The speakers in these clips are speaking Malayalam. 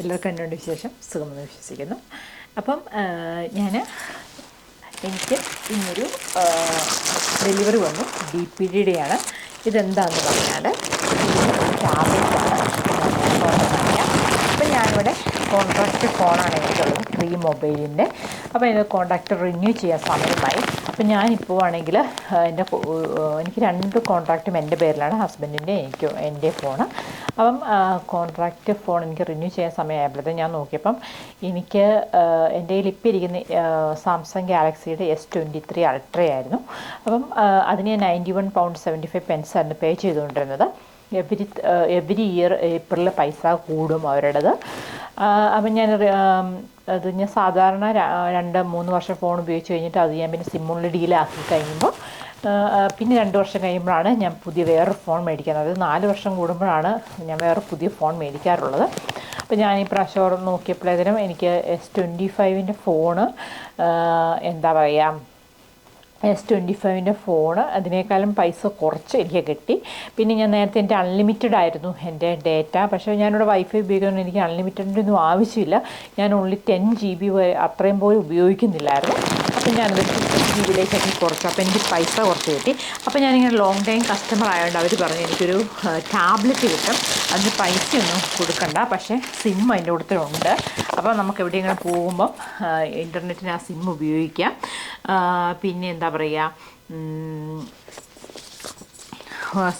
എല്ലാവർക്കും എന്നോട് വിശേഷം? സുഖമെന്ന് വിശ്വസിക്കുന്നു. അപ്പം ഞാൻ എനിക്ക് ഇന്നൊരു ഡെലിവറി വന്നു. ഡി പി ഡിയുടെയാണ്. ഇതെന്താണെന്ന് പറഞ്ഞാൽ ടാബ്ലറ്റാണ് കോൺട്രാക്റ്റ് ഫോണാണ് എനിക്കുള്ളത് ഫ്രീ മൊബൈലിന്റെ അപ്പോൾ എന്റെ കോൺട്രാക്റ്റ് റിന്യൂ ചെയ്യാൻ സമയമായി. അപ്പോൾ ഞാനിപ്പോൾ ആണെങ്കിൽ എന്റെ എനിക്ക് രണ്ട് കോൺട്രാക്റ്റും എന്റെ പേരിലാണ്. ഹസ്ബൻഡിന്റെ എനിക്ക് എന്റെ ഫോണ് അപ്പം കോൺട്രാക്റ്റ് ഫോൺ എനിക്ക് റിന്യൂ ചെയ്യാൻ സമയമായപ്പോഴത്തെ ഞാൻ നോക്കിയപ്പം എനിക്ക് എന്റെ കയ്യിൽ ഇപ്പം ഇരിക്കുന്ന സാംസങ് ഗാലക്സിയുടെ എസ് ട്വന്റി ത്രീ അൾട്രയായിരുന്നു അപ്പം അതിന് ഞാൻ ninety one pound seventy five പെൻസായിരുന്നു pay ചെയ്തുകൊണ്ടിരുന്നത്. എവരി എവരി ഇയർ ഏപ്രിൽ പൈസ കൂടും അവരുടേത്. അപ്പം ഞാൻ അത് ഞാൻ സാധാരണ രണ്ട് മൂന്ന് വർഷം ഫോൺ ഉപയോഗിച്ച് കഴിഞ്ഞിട്ട് അത് ഞാൻ പിന്നെ സിമ്മുള്ളിൽ ഡീലാക്കി കഴിയുമ്പോൾ പിന്നെ രണ്ട് വർഷം കഴിയുമ്പോഴാണ് ഞാൻ പുതിയ വേറൊരു ഫോൺ മേടിക്കുന്നത് അതായത് നാല് വർഷം കൂടുമ്പോഴാണ് ഞാൻ വേറെ പുതിയ ഫോൺ മേടിക്കാറുള്ളത്. അപ്പോൾ ഞാൻ ഈ പ്രാവശ്യം നോക്കിയപ്പോഴേതിനും എനിക്ക് എസ് ട്വന്റി ഫൈവിന്റെ ഫോണ് എന്താ പറയുക എസ് ട്വന്റി ഫൈവിന്റെ ഫോണ് അതിനേക്കാളും പൈസ കുറച്ച് എനിക്ക് കിട്ടി. പിന്നെ ഞാൻ നേരത്തെ എന്റെ അൺലിമിറ്റഡ് ആയിരുന്നു എന്റെ ഡേറ്റ പക്ഷേ ഞാനിവിടെ വൈഫൈ ഉപയോഗിക്കുന്നത് എനിക്ക് അൺലിമിറ്റഡിന്റെ ഒന്നും ആവശ്യമില്ല. ഞാൻ ഓൺലി ടെൻ ജി ബി അത്രയും പോലും ഉപയോഗിക്കുന്നില്ലായിരുന്നു. അപ്പം ഞാനത് സിക്സ് ജി ബിയിലേക്കൊക്കെ കുറച്ചു. അപ്പോൾ എനിക്ക് പൈസ കുറച്ച് കിട്ടി. അപ്പോൾ ഞാനിങ്ങനെ ലോങ് ടൈം കസ്റ്റമർ ആയതുകൊണ്ട് അവർ പറഞ്ഞു എനിക്കൊരു ടാബ്ലറ്റ് കിട്ടും. അതിന് പൈസയൊന്നും കൊടുക്കണ്ട. പക്ഷേ സിം അതിന്റെ കൂട്ടത്തിലുണ്ട് അപ്പോൾ നമുക്ക് എവിടെയെങ്കിലും പോകുമ്പം ഇന്റർനെറ്റിന് ആ സിം ഉപയോഗിക്കാം. പിന്നെ എന്താ പറയുക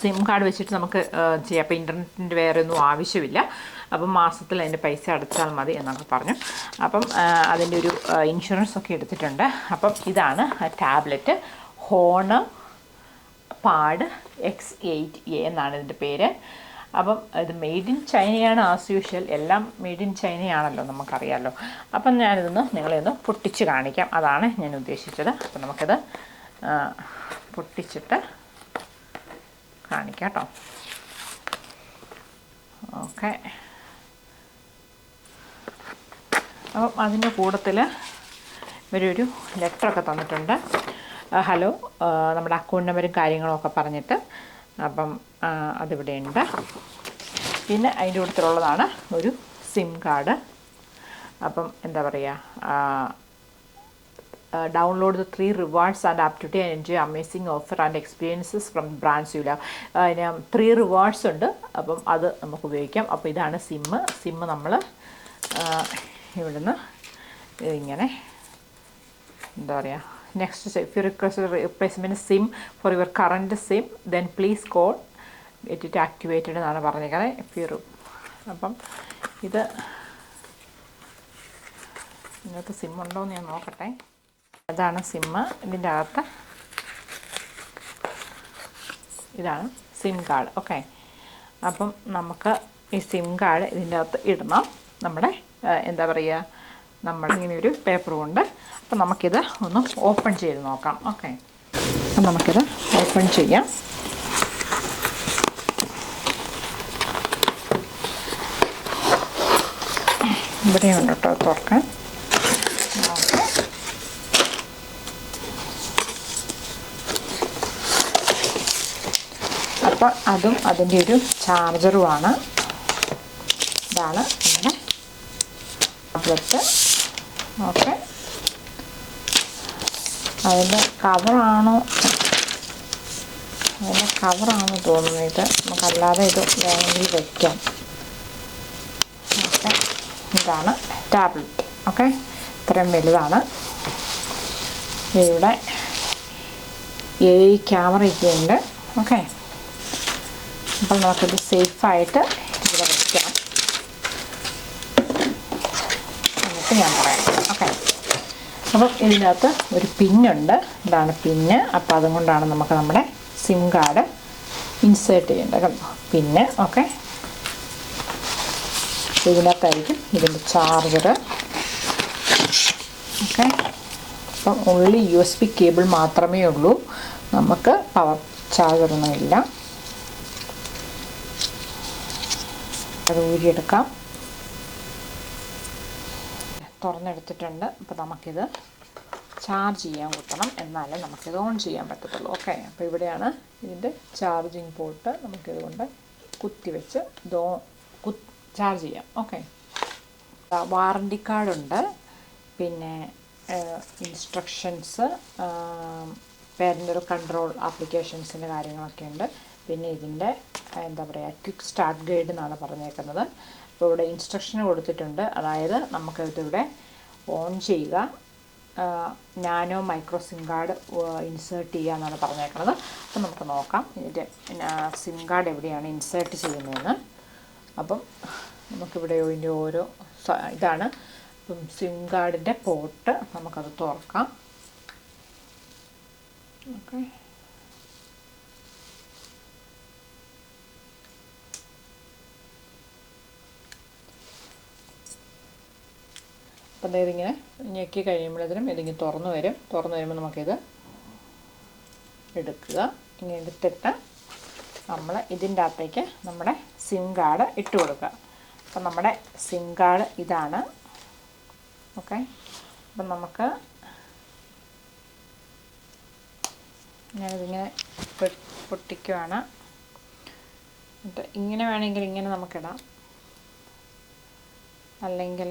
സിം കാർഡ് വെച്ചിട്ട് നമുക്ക് ചെയ്യാം. അപ്പോൾ ഇന്റർനെറ്റിന്റെ വേറെ ഒന്നും ആവശ്യമില്ല. അപ്പം മാസത്തിൽ അതിന്റെ പൈസ അടച്ചാൽ മതി എന്നൊക്കെ പറഞ്ഞു. അപ്പം അതിന്റെ ഒരു ഇൻഷുറൻസ് ഒക്കെ എടുത്തിട്ടുണ്ട്. അപ്പം ഇതാണ് tablet Honor pad X eight A എന്നാണ് ഇതിന്റെ പേര്. അപ്പം ഇത് മെയ്ഡ് ഇൻ ചൈനയാണ് ആസ് യൂഷ്വൽ എല്ലാം മെയ്ഡ് ഇൻ ചൈനയാണല്ലോ നമുക്കറിയാമല്ലോ അപ്പം ഞാനിതൊന്ന് നിങ്ങളെ ഒന്ന് പൊട്ടിച്ച് കാണിക്കാം. അതാണ് ഞാൻ ഉദ്ദേശിച്ചത്. അപ്പം നമുക്കിത് പൊട്ടിച്ചിട്ട് കാണിക്കാം കേട്ടോ. ഓക്കെ. അപ്പം അതിന്റെ കൂട്ടത്തിൽ ഇവരൊരു ലെറ്ററൊക്കെ തന്നിട്ടുണ്ട്. ഹലോ നമ്മുടെ അക്കൗണ്ട് നമ്പരും കാര്യങ്ങളൊക്കെ പറഞ്ഞിട്ട് അപ്പം അതിവിടെ ഉണ്ട് പിന്നെ അതിന്റെ കൂട്ടത്തിലുള്ളതാണ് ഒരു സിം കാർഡ് അപ്പം എന്താ പറയുക download the Three rewards and app today enjoy amazing offer and experiences from brands you love അതിന് ത്രീ റിവാർഡ്സ് ഉണ്ട്. അപ്പം അത് നമുക്ക് ഉപയോഗിക്കാം. അപ്പോൾ ഇതാണ് സിമ്മ് സിമ്മ് നമ്മൾ ഇവിടുന്ന് ഇങ്ങനെ എന്താ പറയുക next if you request replacement SIM for your current SIM then please call it it activated എന്നാണ് പറഞ്ഞേക്കുന്നത് ഇഫ് യു അപ്പം ഇത് ഇതിനകത്ത് സിം ഉണ്ടോയെന്ന് ഞാൻ നോക്കട്ടെ. അതാണ് സിമ്മ് ഇതിന്റെ അകത്ത് ഇതാണ് സിം കാർഡ് ഓക്കെ അപ്പം നമുക്ക് ഈ സിം കാർഡ് ഇതിന്റെ അകത്ത് ഇടണം. നമ്മുടെ എന്താ പറയുക നമ്മൾ ഇങ്ങനെ ഒരു പേപ്പർ കൊണ്ട് അപ്പം നമുക്കിത് ഒന്ന് ഓപ്പൺ ചെയ്ത് നോക്കാം. ഓക്കെ. അപ്പം നമുക്കിത് ഓപ്പൺ ചെയ്യാം. ഇവിടെയുണ്ട് കേട്ടോ തുറക്കാൻ. അപ്പം അതും അതിന്റെ ഒരു ചാർജറുമാണ്. ഇതാണ് നമ്മുടെ ടാബ്ലറ്റ് ഓക്കെ. അതിന്റെ കവറാണോ? അതിന്റെ കവറാണെന്ന് തോന്നുന്നു ഇത്. നമുക്കല്ലാതെ ഇത് വേണമെങ്കിൽ വയ്ക്കാം ഓക്കെ. ഇതാണ് ടാബ്ലറ്റ്. ഓക്കെ. ഇത്രയും വലുതാണ്. ഇവിടെ എ ക്യാമറയൊക്കെ ഉണ്ട്. ഓക്കെ. അപ്പം നമുക്കിത് സേഫായിട്ട് ഇവിടെ വയ്ക്കാം ഞാൻ പറയാം. ഓക്കെ അപ്പം ഇതിനകത്ത് ഒരു പിന്നുണ്ട്. ഇതാണ് പിന്ന്. അപ്പോൾ അതുകൊണ്ടാണ് നമുക്ക് നമ്മുടെ സിം കാർഡ് ഇൻസേർട്ട് ചെയ്യേണ്ടത് കേട്ടോ പിന്ന് ഓക്കെ ഇതിനകത്തായിരിക്കും ഇതിന്റെ ചാർജർ ഓക്കെ അപ്പം ഉള്ളി യു എസ് ബി കേബിൾ മാത്രമേ ഉള്ളൂ. നമുക്ക് പവർ ചാർജറൊന്നുമില്ല അത് ഊരിയെടുക്കാം. തുറന്നെടുത്തിട്ടുണ്ട്. അപ്പോൾ നമുക്കിത് ചാർജ് ചെയ്യാൻ കുത്തണം എന്നാലേ നമുക്കിത് ഓൺ ചെയ്യാൻ പറ്റത്തുള്ളൂ. ഓക്കെ അപ്പോൾ ഇവിടെയാണ് ഇതിന്റെ ചാർജിങ് പോർട്ട് നമുക്കിതുകൊണ്ട് കൊണ്ട് കുത്തിവെച്ച് ഇത് കു ചാർജ് ചെയ്യാം. ഓക്കെ വാറണ്ടി കാർഡുണ്ട് പിന്നെ ഇൻസ്ട്രക്ഷൻസ് പേരന്റൽ കൺട്രോൾ ആപ്ലിക്കേഷൻസിന്റെ കാര്യങ്ങളൊക്കെ ഉണ്ട്. പിന്നെ ഇതിന്റെ എന്താ പറയുക ക്വിക്ക് സ്റ്റാർട്ട് ഗൈഡ് എന്നാണ് പറഞ്ഞേക്കുന്നത്. അപ്പോൾ ഇവിടെ ഇൻസ്ട്രക്ഷൻ കൊടുത്തിട്ടുണ്ട്. അതായത് നമുക്കിതിവിടെ ഓൺ ചെയ്യുക. Nano micro SIM card insert ചെയ്യുക എന്നാണ് പറഞ്ഞേക്കുന്നത് അപ്പം നമുക്ക് നോക്കാം. ഇതിന്റെ സിം കാർഡ് എവിടെയാണ് ഇൻസേർട്ട് ചെയ്യുന്നതെന്ന്. അപ്പം നമുക്കിവിടെ ഇതിന്റെ ഓരോ ഇതാണ്. അപ്പം സിം കാർഡിന്റെ പോർട്ട് നമുക്കത് തുറക്കാം. ഓക്കെ. അപ്പം ഇതിങ്ങനെ ഞെക്കി കഴിയുമ്പോഴത്തേനും ഇതിങ്ങനെ തുറന്നു വരും. തുറന്നു വരുമ്പോൾ നമുക്കിത് എടുക്കുക. ഇങ്ങനെ എടുത്തിട്ട് നമ്മൾ ഇതിന്റെ അകത്തേക്ക് നമ്മുടെ സിം കാർഡ് ഇട്ട് കൊടുക്കുക. അപ്പം നമ്മുടെ സിം കാർഡ് ഇതാണ്. ഓക്കെ അപ്പം നമുക്ക് ഞാനിതിങ്ങനെ പൊട്ടിക്കുവാണ്. ഇങ്ങനെ വേണമെങ്കിൽ ഇങ്ങനെ നമുക്കിടാം. അല്ലെങ്കിൽ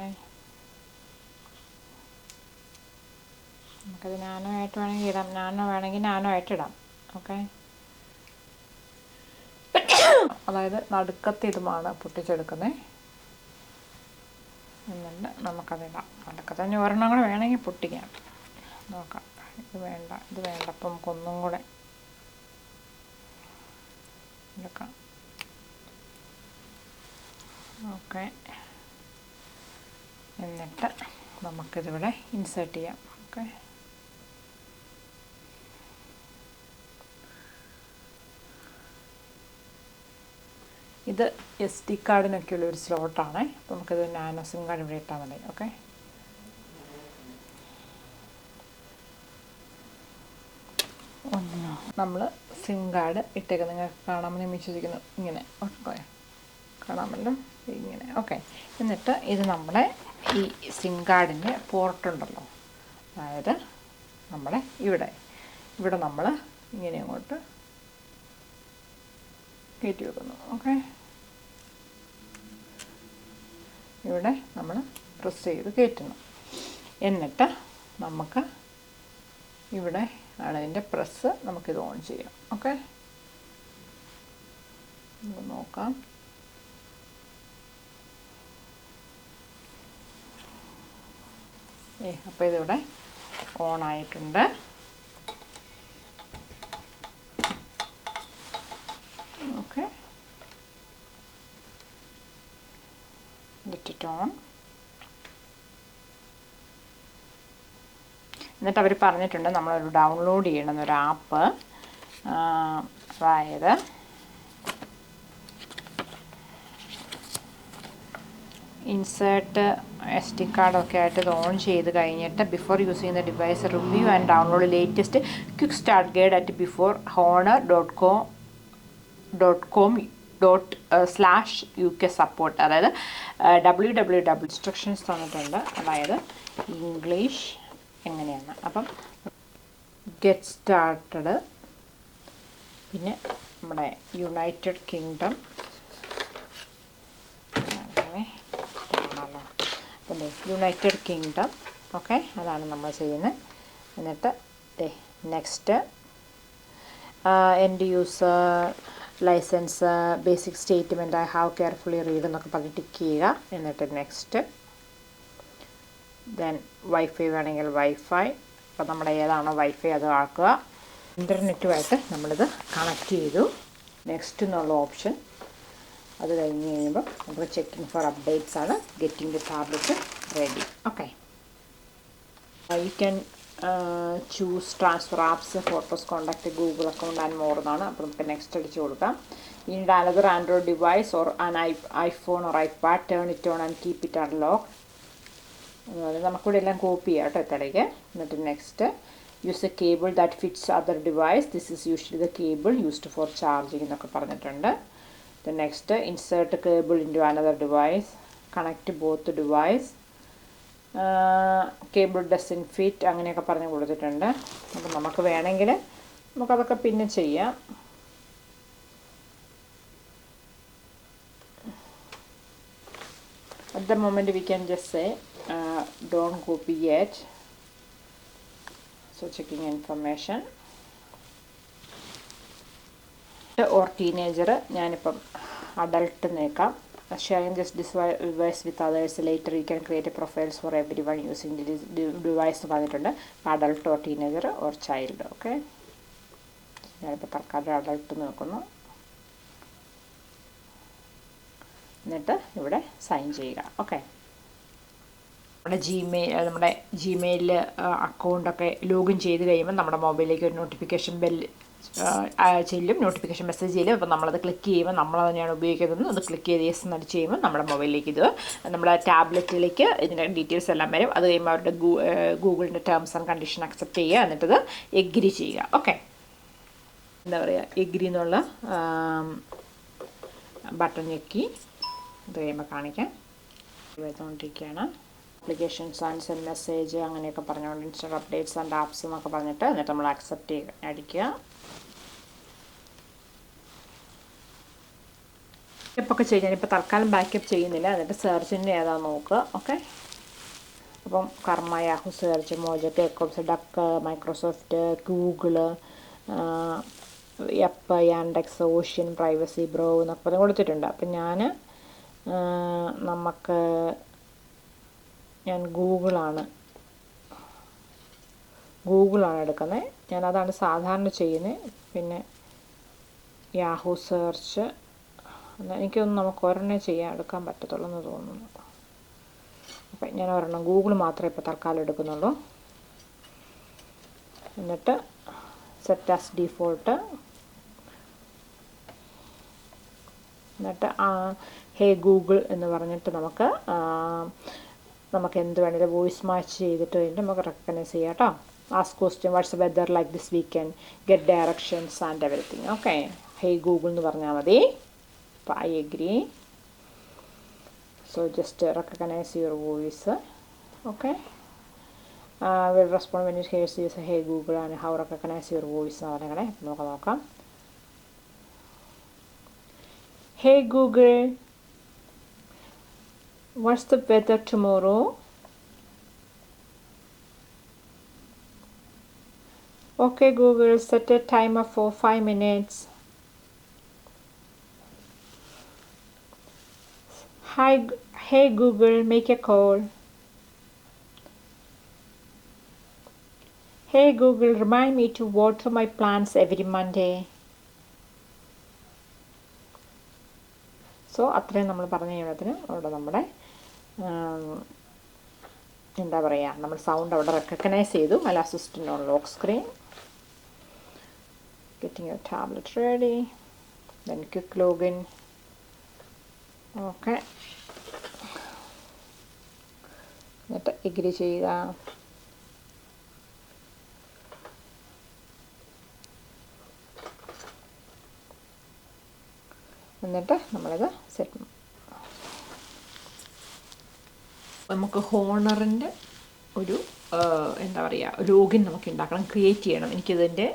ഓക്കെ നമുക്കത് നാനോ ആയിട്ട് വേണമെങ്കിൽ ഇടാം. നാനോ വേണമെങ്കിൽ നാനോ ആയിട്ട് ഇടാം. ഓക്കെ അതായത് നടുക്കത്തെ ഇതുമാണ് പൊട്ടിച്ചെടുക്കുന്നത് എന്നിട്ട് നമുക്കതിടാം നടുക്കത്തെ അഞ്ച് ഒരെണ്ണം കൂടെ വേണമെങ്കിൽ പൊട്ടിക്കാം. നോക്കാം. ഇത് വേണ്ട. ഇത് വേണ്ട. അപ്പം നമുക്കൊന്നും കൂടെ. എടുക്കാം. ഓക്കെ എന്നിട്ട് നമുക്കിതിവിടെ ഇൻസേർട്ട് ചെയ്യാം. ഓക്കെ ഇത് എസ് ഡി കാർഡിനൊക്കെ ഉള്ള ഒരു സ്ലോട്ടാണ് അപ്പോൾ നമുക്കിത് നാനോ സിം കാർഡ് ഇവിടെ ഇട്ടാൽ മതി. ഓക്കെ നമ്മൾ സിം കാർഡ് ഇട്ടേക്കുന്നത് നിങ്ങൾക്ക് കാണാമെന്ന് ഞാൻ വിശ്വസിക്കുന്നു. ഇങ്ങനെ. ഓക്കെ കാണാമല്ലോ ഇങ്ങനെ. ഓക്കെ എന്നിട്ട് ഇത് നമ്മുടെ ഈ സിം കാർഡിന്റെ പോർട്ടുണ്ടല്ലോ. അതായത് നമ്മുടെ ഇവിടെ ഇവിടെ നമ്മൾ ഇങ്ങനെ അങ്ങോട്ട് കയറ്റി വെക്കുന്നു. ഓക്കെ ഇവിടെ നമ്മൾ പ്രസ് ചെയ്ത് കയറ്റുന്നു. എന്നിട്ട് നമുക്ക് ഇവിടെ ആണ് ഇതിന്റെ പ്രസ് നമുക്കിത് ഓൺ ചെയ്യാം. ഓക്കെ നോക്കാം. ഏ അപ്പോൾ ഇതിവിടെ ഓൺ ആയിട്ടുണ്ട്. ഓക്കെ ലിറ്റ് ഓൺ എന്നിട്ട് അവർ പറഞ്ഞിട്ടുണ്ട് നമ്മളൊരു ഡൗൺലോഡ് ചെയ്യണമെന്നൊരു ആപ്പ് അതായത് ഇൻസേർട്ട് എസ് ഡി കാർഡൊക്കെ ആയിട്ട് ഇത് ഓൺ ചെയ്ത് കഴിഞ്ഞിട്ട് ബിഫോർ യൂസ് ചെയ്യുന്ന device review and download latest quick start guide at before Honor dot com dot com dot slash U K support അതായത് ഡബ്ല്യു ഡബ്ല്യു ഡബ്ല്യു ഇൻസ്ട്രക്ഷൻസ് തന്നിട്ടുണ്ട്. അതായത് ഇംഗ്ലീഷ് എങ്ങനെയാണ്. അപ്പം ഗെറ്റ് സ്റ്റാർട്ടഡ് പിന്നെ നമ്മുടെ യുണൈറ്റഡ് കിങ്ഡം കാണാമല്ലോ അപ്പം യുണൈറ്റഡ് കിങ്ഡം ഓക്കെ അതാണ് നമ്മൾ ചെയ്യുന്നത്. എന്നിട്ട് നെക്സ്റ്റ് എന്റെ user license basic statement I have carefully read എന്നൊക്കെ പറഞ്ഞ് ടിക്ക് ചെയ്യുക. എന്നിട്ട് നെക്സ്റ്റ് ദെൻ വൈഫൈ വേണമെങ്കിൽ വൈഫൈ അപ്പോൾ നമ്മുടെ ഏതാണോ വൈഫൈ അത് ആക്കുക. ഇന്റർനെറ്റുമായിട്ട് നമ്മളിത് കണക്ട് ചെയ്തു. നെക്സ്റ്റ് എന്നുള്ള ഓപ്ഷൻ അത് കഴിഞ്ഞ് കഴിയുമ്പോൾ നമുക്ക് ചെക്കിങ് ഫോർ അപ്ഡേറ്റ്സ് ആണ്. Getting the tablet ready okay you can choose transfer apps photos contact Google account and more അപ്പോൾ നമുക്ക് നെക്സ്റ്റ് അടിച്ച് കൊടുക്കാം. ഇനി another Android device or an I iPhone or turn it on and keep it unlock അതുപോലെ നമുക്കിവിടെ എല്ലാം കോപ്പി ചെയ്യാം കേട്ടോ ഇത്തടയ്ക്ക്. എന്നിട്ട് next use a cable that fits other device this is usually the cable used for charging എന്നൊക്കെ പറഞ്ഞിട്ടുണ്ട്. The next cable in to another device. Connect device. Device cable doesn't fit അങ്ങനെയൊക്കെ പറഞ്ഞ് കൊടുത്തിട്ടുണ്ട്. അപ്പം നമുക്ക് വേണമെങ്കിൽ നമുക്കതൊക്കെ പിന്നെ ചെയ്യാം. At the moment we can just say uh, don't copy yet. So checking or teenager ഞാനിപ്പം adult നേക്കാം sharing this device with others later you can create profiles for every one using device എന്ന് പറഞ്ഞിട്ടുണ്ട്. Adult or teenager or child okay ഞാനിപ്പോൾ തൽക്കാലം അഡൾട്ട് നോക്കുന്നു എന്നിട്ട് ഇവിടെ സൈൻ ചെയ്യുക ഓക്കെ നമ്മുടെ ജിമെയിൽ നമ്മുടെ ജിമെയിൽ അക്കൗണ്ടൊക്കെ ലോഗിൻ ചെയ്ത് കഴിയുമ്പോൾ നമ്മുടെ മൊബൈലിലേക്ക് ഒരു നോട്ടിഫിക്കേഷൻ ബെൽ ചെല്ലും നോട്ടിഫിക്കേഷൻ മെസ്സേജ് ചെയ്യലും. അപ്പോൾ നമ്മളത് ക്ലിക്ക് ചെയ്യുമ്പോൾ നമ്മൾ തന്നെയാണ് ഉപയോഗിക്കുന്നത്. അത് ക്ലിക്ക് ചെയ്ത് യെസ് എന്ന് അടിച്ച് ചെയ്യുമ്പോൾ നമ്മുടെ മൊബൈലിലേക്ക് ഇത് നമ്മുടെ ടാബ്ലറ്റിലേക്ക് ഇതിന്റെ ഡീറ്റെയിൽസ് എല്ലാം വരും. അത് കഴിയുമ്പോൾ അവരുടെ ഗൂഗിളിന്റെ ടേംസ് ആൻഡ് കണ്ടീഷൻ അക്സെപ്റ്റ് ചെയ്യുക. എന്നിട്ടത് എഗ്രി ചെയ്യുക. ഓക്കെ എന്താ പറയുക എഗ്രി എന്നുള്ള ബട്ടൺ ഞെക്കി. ഇത് കഴിയുമ്പോൾ കാണിക്കാം. ചെയ്തുകൊണ്ടിരിക്കുകയാണ് അപ്ലിക്കേഷൻസ് ആൻഡ് സെൻഡ് മെസ്സേജ് അങ്ങനെയൊക്കെ പറഞ്ഞുകൊണ്ട് ഇൻസ്റ്റർ അപ്ഡേറ്റ്സ് ആൻഡ് ആപ്സ് എന്നൊക്കെ പറഞ്ഞിട്ട് എന്നിട്ട് നമ്മൾ അക്സെപ്റ്റ് ചെയ്യുക അടിക്കുക ഒക്കെ ചെയ്യും ഞാനിപ്പോൾ തൽക്കാലം ബാക്കപ്പ് ചെയ്യുന്നില്ല. എന്നിട്ട് സെർച്ചിന്റെ ഏതാണെന്ന് നോക്കുക ഓക്കെ അപ്പം കർമ്മ യാഹു സെർച്ച് മോജക്ക് എക്കോപ്സ് ഡക്ക് മൈക്രോസോഫ്റ്റ് ഗൂഗിൾ എപ്പ് യാൻഡെക്സ് ഓഷ്യൻ പ്രൈവസി ബ്രോ എന്നൊക്കെ പറഞ്ഞ് കൊടുത്തിട്ടുണ്ട്. അപ്പം ഞാൻ നമുക്ക് ഞാൻ ഗൂഗിളാണ്. ഗൂഗിളാണ് എടുക്കുന്നത് ഞാൻ അതാണ് സാധാരണ ചെയ്യുന്നത് പിന്നെ യാഹു സെർച്ച്. എനിക്കൊന്നും നമുക്ക് ഒരെണ്ണേ ചെയ്യാൻ എടുക്കാൻ പറ്റത്തുള്ളൂ എന്ന് തോന്നുന്നു. അപ്പം ഞാൻ ഒരെണ്ണം ഗൂഗിൾ മാത്രമേ ഇപ്പോൾ തൽക്കാലം എടുക്കുന്നുള്ളൂ. എന്നിട്ട് സെറ്റ് ആസ് ഡിഫോൾട്ട് എന്നിട്ട് ഹേ ഗൂഗിൾ എന്ന് പറഞ്ഞിട്ട് നമുക്ക് നമുക്ക് എന്ത് വേണമെങ്കിലും വോയിസ് മാച്ച് ചെയ്തിട്ട് കഴിഞ്ഞിട്ട് നമുക്ക് റെക്കഗ്നൈസ് ചെയ്യാം കേട്ടോ as question what's weather like this weekend get directions and everything okay hey Google എന്ന് പറഞ്ഞാൽ മതി. I agree so just recognise your voice okay will respond when you hears use hey Google and how recognise your voice എന്ന് പറഞ്ഞേ നമുക്ക് നോക്കാം. Hey Google What's the weather tomorrow? Okay, Google, set a timer for 5 minutes. Hi, hey Google, make a call. Hey Google, remind me to water my plants every Monday. So അത്രയും നമ്മൾ പറഞ്ഞു കഴിയുമ്പോഴത്തേന് അവിടെ നമ്മുടെ എന്താ പറയുക നമ്മൾ സൗണ്ട് അവിടെ റെക്കഗ്നൈസ് ചെയ്തു. അല്ല assistant on lock screen getting your tablet ready then quick login okay എന്നിട്ട് എഗ്രി ചെയ്യുക. എന്നിട്ട് നമ്മളിത് സെറ്റ് നമുക്ക് ഹോണറിന്റെ ഒരു എന്താ പറയുക ലോഗിൻ നമുക്ക് ഉണ്ടാക്കണം ക്രിയേറ്റ് ചെയ്യണം. എനിക്കിതിന്റെ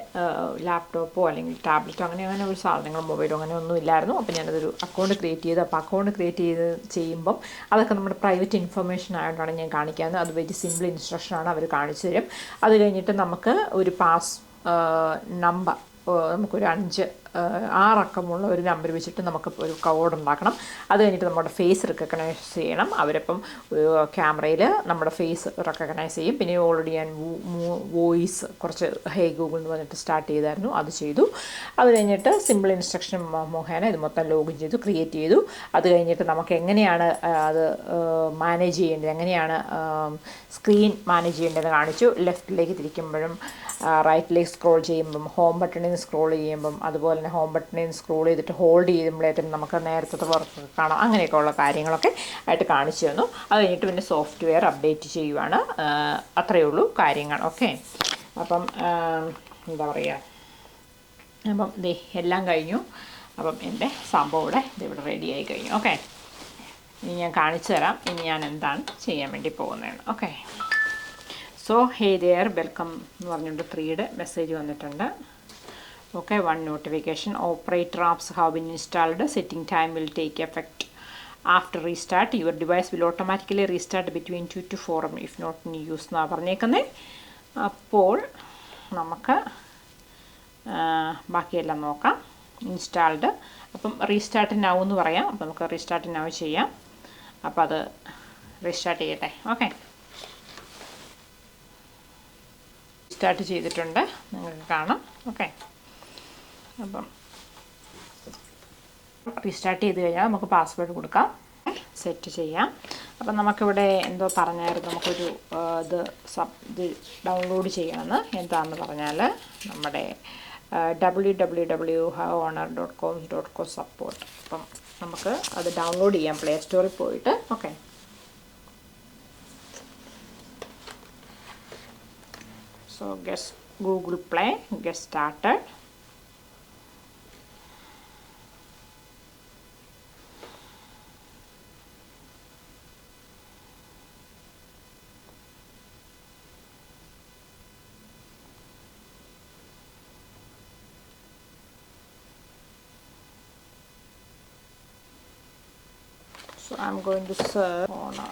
ലാപ്ടോപ്പോ അല്ലെങ്കിൽ ടാബ്ലറ്റോ അങ്ങനെ അങ്ങനെ ഒരു സാധനങ്ങളോ മൊബൈലോ അങ്ങനെ ഒന്നും ഇല്ലായിരുന്നു. അപ്പോൾ ഞാനതൊരു അക്കൗണ്ട് ക്രിയേറ്റ് ചെയ്ത് അപ്പോൾ അക്കൗണ്ട് ക്രിയേറ്റ് ചെയ്ത് ചെയ്യുമ്പം അതൊക്കെ നമ്മുടെ പ്രൈവറ്റ് ഇൻഫർമേഷൻ ആയതുകൊണ്ടാണ് ഞാൻ കാണിക്കുന്നത് അത് വെരി സിമ്പിൾ ഇൻസ്ട്രക്ഷനാണ് അവർ കാണിച്ചു തരും. അത് കഴിഞ്ഞിട്ട് നമുക്ക് ഒരു പാസ് നമ്പർ നമുക്കൊരു അഞ്ച് ആറക്കമുള്ള ഒരു നമ്പർ വെച്ചിട്ട് നമുക്ക് ഒരു കോഡ് ഉണ്ടാക്കണം. അത് കഴിഞ്ഞിട്ട് നമ്മുടെ ഫേസ് റെക്കഗ്നൈസ് ചെയ്യണം. അവരപ്പം ക്യാമറയിൽ നമ്മുടെ ഫേസ് റെക്കഗ്നൈസ് ചെയ്യും. പിന്നെ ഓൾറെഡി ഞാൻ വോയിസ് കുറച്ച് ഹേ ഗൂഗിൾ എന്ന് പറഞ്ഞിട്ട് സ്റ്റാർട്ട് ചെയ്തായിരുന്നു. അത് ചെയ്തു. അത് കഴിഞ്ഞിട്ട് സിമ്പിൾ ഇൻസ്ട്രക്ഷൻ മുഖേന ഇത് മൊത്തം ലോഗിൻ ചെയ്തു ക്രിയേറ്റ് ചെയ്തു. അത് കഴിഞ്ഞിട്ട് നമുക്ക് എങ്ങനെയാണ് അത് മാനേജ് ചെയ്യേണ്ടത്? എങ്ങനെയാണ് സ്ക്രീൻ മാനേജ് ചെയ്യേണ്ടത് കാണിച്ചു. ലെഫ്റ്റിലേക്ക് തിരിക്കുമ്പോഴും റൈറ്റിലേക്ക് സ്ക്രോൾ ചെയ്യുമ്പം ഹോം ബട്ടണിൽ നിന്ന് സ്ക്രോൾ ചെയ്യുമ്പം അതുപോലെ തന്നെ ഹോം ബട്ടണിൽ നിന്ന് സ്ക്രോൾ ചെയ്തിട്ട് ഹോൾഡ് ചെയ്യുമ്പോഴേക്കും നമുക്ക് നേരത്തെ വർക്ക് കാണാം. അങ്ങനെയൊക്കെ ഉള്ള കാര്യങ്ങളൊക്കെ ആയിട്ട് കാണിച്ചു തന്നു. അത് കഴിഞ്ഞിട്ട് പിന്നെ സോഫ്റ്റ്വെയർ അപ്ഡേറ്റ് ചെയ്യുവാണ്. അത്രയേ ഉള്ളൂ കാര്യങ്ങൾ. ഓക്കെ അപ്പം എന്താ പറയുക അപ്പം ദേ എല്ലാം കഴിഞ്ഞു. അപ്പം എന്റെ സംഭവം ഇവിടെ ഇതിവിടെ റെഡി ആയി കഴിഞ്ഞു. ഓക്കെ ഇനി ഞാൻ കാണിച്ചു തരാം. ഇനി ഞാൻ എന്താണ് ചെയ്യാൻ വേണ്ടി പോകുന്നതാണ് okay so hey there welcome എന്ന് പറഞ്ഞുകൊണ്ട് ത്രീയുടെ മെസ്സേജ് വന്നിട്ടുണ്ട്. Okay one notification operator apps have been installed setting time will take effect after restart your device will automatically restart between two to four if not in use എന്നാണ് പറഞ്ഞേക്കുന്നത് അപ്പോൾ നമുക്ക് ബാക്കിയെല്ലാം നോക്കാം. ഇൻസ്റ്റാൾഡ് അപ്പം റീസ്റ്റാർട്ട് നൗ എന്ന് പറയാം. അപ്പം നമുക്ക് റീസ്റ്റാർട്ട് നൗ ചെയ്യാം. അപ്പോൾ അത് റീസ്റ്റാർട്ട് ചെയ്യട്ടെ. ഓക്കെ സ്റ്റാർട്ട് ചെയ്തിട്ടുണ്ട്. നിങ്ങൾക്ക് കാണാം. ഓക്കെ അപ്പം റീസ്റ്റാർട്ട് ചെയ്ത് കഴിഞ്ഞാൽ നമുക്ക് പാസ്വേഡ് കൊടുക്കാം. സെറ്റ് ചെയ്യാം. അപ്പം നമുക്കിവിടെ എന്തോ പറഞ്ഞായിരുന്നു. നമുക്കൊരു ഇത് സബ് ഇത് ഡൗൺലോഡ് ചെയ്യണമെന്ന് എന്താണെന്ന് പറഞ്ഞാൽ നമ്മുടെ W W W Honor dot com dot com support അപ്പം നമുക്ക് അത് ഡൗൺലോഡ് ചെയ്യാം. പ്ലേ സ്റ്റോറിൽ പോയിട്ട്. Okay So guess Google Play, get started. So I'm going to search Honor.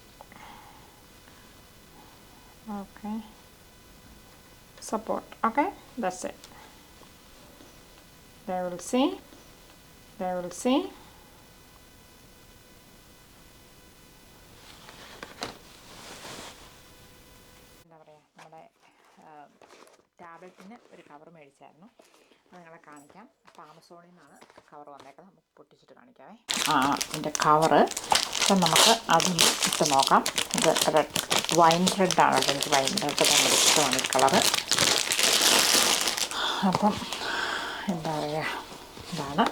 okay. Support. Okay that's it. They will see. They will see. എന്താ പറയുക നമ്മുടെ ടാബ്ലറ്റിന് ഒരു കവർ മേടിച്ചായിരുന്നു. അത് നിങ്ങളെ കാണിക്കാം. അപ്പോൾ ആമസോണിൽ നിന്നാണ് കവർ വന്നേക്കുന്നത്. നമുക്ക് പൊട്ടിച്ചിട്ട് കാണിക്കാവേ. ആ ഇതിന്റെ കവറ് അപ്പം നമുക്ക് അതും ഇട്ട് നോക്കാം. ഇത് റെഡ് വൈൻ റെഡാണ് എനിക്ക് വൈൻ റെഡ് ഭയങ്കര ഇഷ്ടമാണ് ഈ കളറ് അപ്പം എന്താ പറയുക ഇതാണ്.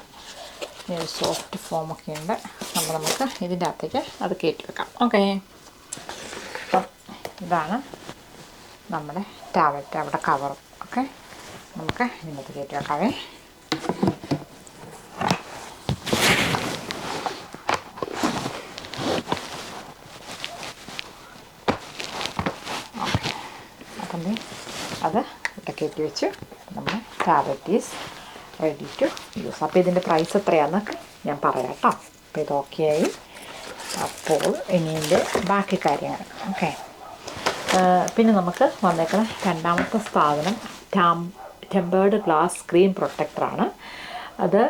ഒരു സോഫ്റ്റ് ഫോമൊക്കെ ഉണ്ട്. അപ്പോൾ നമുക്ക് ഇതിന്റെ അകത്തേക്ക് അത് കയറ്റി വെക്കാം. ഓക്കെ അപ്പം ഇതാണ് നമ്മുടെ ടാബ്ലറ്റ് അവിടെ കവറും ഓക്കെ നമുക്ക് ഇതിനകത്ത് കയറ്റി വെക്കാവേ ഓക്കെ അപ്പം ദേ അത് കയറ്റി വെച്ച് നമ്മൾ tablet is ready to use അപ്പോൾ ഇതിന്റെ പ്രൈസ് എത്രയാണെന്നൊക്കെ ഞാൻ പറയാം കേട്ടോ. അപ്പോൾ ഇത് ഓക്കെ ആയി. അപ്പോൾ ഇനി ഇതിന്റെ ബാക്കി കാര്യങ്ങൾ. ഓക്കെ പിന്നെ നമുക്ക് വന്നേക്കുന്ന രണ്ടാമത്തെ സാധനം ടാം ടെമ്പേർഡ് ഗ്ലാസ് സ്ക്രീൻ പ്രൊട്ടക്ടറാണ് അത്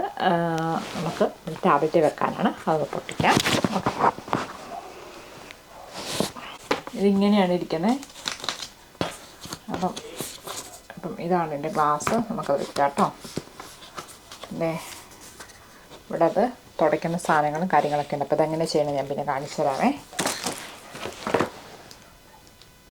നമുക്ക് ടാബ്ലറ്റ് വെക്കാനാണ്. അത് പൊട്ടിക്കാം. ഓക്കെ ഇതിങ്ങനെയാണ് ഇരിക്കുന്നത്. അപ്പം അപ്പം ഇതാണ് എന്റെ ഗ്ലാസ്. നമുക്കത് വെക്കാം കേട്ടോ ഇവിടെ അത് തുടയ്ക്കുന്ന സാധനങ്ങളും കാര്യങ്ങളൊക്കെ ഉണ്ട്. അപ്പോൾ ഇതെങ്ങനെ ചെയ്യണം ഞാൻ പിന്നെ കാണിച്ചു തരാമേ.